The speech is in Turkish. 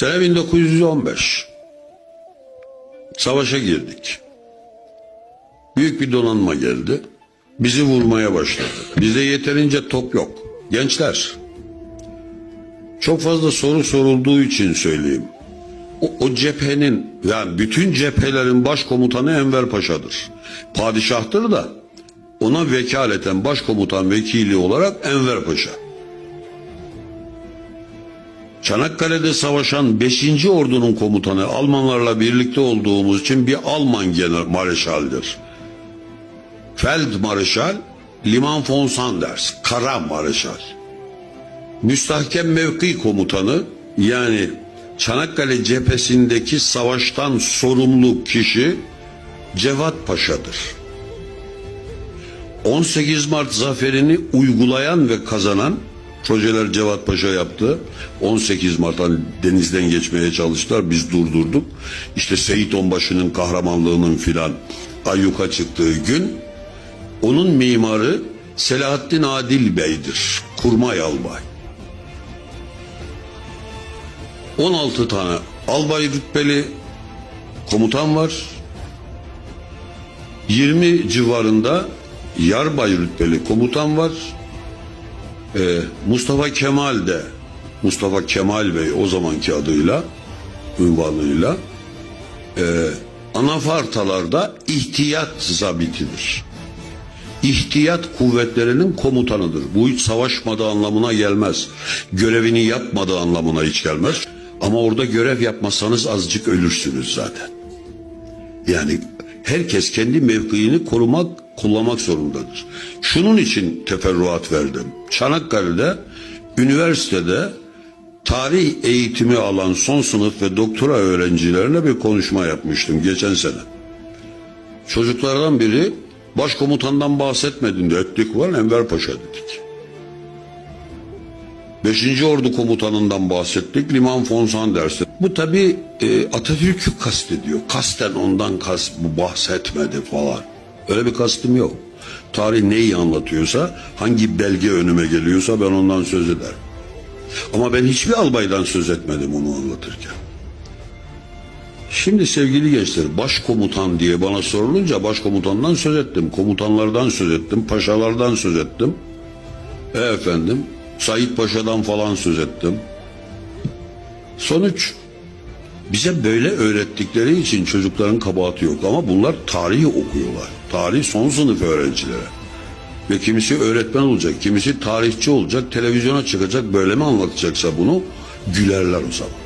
Sene 1915. Savaşa girdik. Büyük bir donanma geldi. Bizi vurmaya başladı. Bizde yeterince top yok. Gençler. Çok fazla soru sorulduğu için söyleyeyim. O, o cephenin yani bütün cephelerin başkomutanı Enver Paşa'dır. Padişahtır da ona vekaleten başkomutan vekili olarak Enver Paşa. Çanakkale'de savaşan 5. ordunun komutanı Almanlarla birlikte olduğumuz için bir Alman general mareşaldir. Feldmarşal Liman von Sanders, Kara Mareşal. Müstahkem mevki komutanı yani Çanakkale cephesindeki savaştan sorumlu kişi Cevat Paşa'dır. 18 Mart zaferini uygulayan ve kazanan projeler Cevat Paşa yaptı. 18 Mart'tan denizden geçmeye çalıştılar. Biz durdurduk. İşte Seyit Onbaşı'nın kahramanlığının filan ayyuka çıktığı gün onun mimarı Selahattin Adil Bey'dir. Kurmay albay. 16 tane albay rütbeli komutan var. 20 civarında yarbay rütbeli komutan var. Ee, Mustafa Kemal de Mustafa Kemal Bey o zamanki adıyla ünvanıyla e, anafartalarda ihtiyat zabitidir. İhtiyat kuvvetlerinin komutanıdır. Bu hiç savaşmadığı anlamına gelmez. Görevini yapmadığı anlamına hiç gelmez. Ama orada görev yapmasanız azıcık ölürsünüz zaten. Yani herkes kendi mevkiini korumak, kullanmak zorundadır. Şunun için teferruat verdim. Çanakkale'de, üniversitede tarih eğitimi alan son sınıf ve doktora öğrencilerine bir konuşma yapmıştım geçen sene. Çocuklardan biri başkomutandan bahsetmedin de ettik var Enver Paşa dedik. Beşinci Ordu Komutanından bahsettik. Liman von Sanders. Bu tabi e, Atatürk'ü kastediyor. Kasten ondan kast, bu bahsetmedi falan. Öyle bir kastım yok. Tarih neyi anlatıyorsa, hangi belge önüme geliyorsa ben ondan söz ederim. Ama ben hiçbir albaydan söz etmedim onu anlatırken. Şimdi sevgili gençler başkomutan diye bana sorulunca başkomutandan söz ettim. Komutanlardan söz ettim. Paşalardan söz ettim. E efendim Said Paşa'dan falan söz ettim. Sonuç bize böyle öğrettikleri için çocukların kabahati yok ama bunlar tarihi okuyorlar. Tarih son sınıf öğrencilere. Ve kimisi öğretmen olacak, kimisi tarihçi olacak, televizyona çıkacak, böyle mi anlatacaksa bunu gülerler o zaman.